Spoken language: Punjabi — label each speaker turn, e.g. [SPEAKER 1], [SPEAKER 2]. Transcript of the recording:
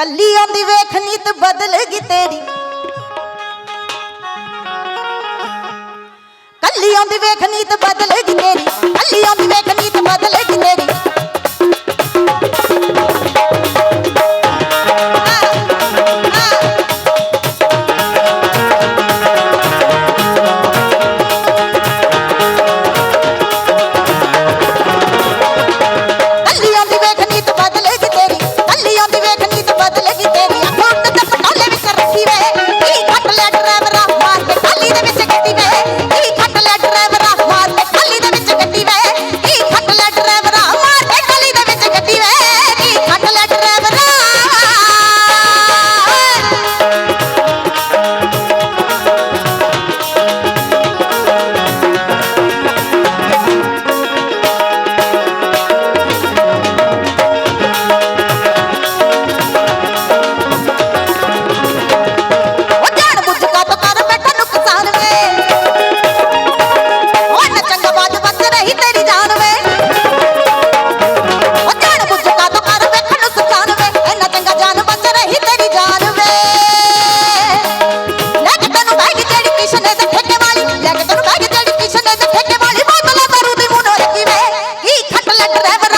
[SPEAKER 1] ਕੱਲੀ ਆਉਂਦੀ ਵੇਖਣੀ ਤੇ ਬਦਲ ਗਈ ਤੇਰੀ। ਕੱਲੀ ਆਉਂਦੀ ਵੇਖਣੀ ਤੇ ਬਦਲ Dame.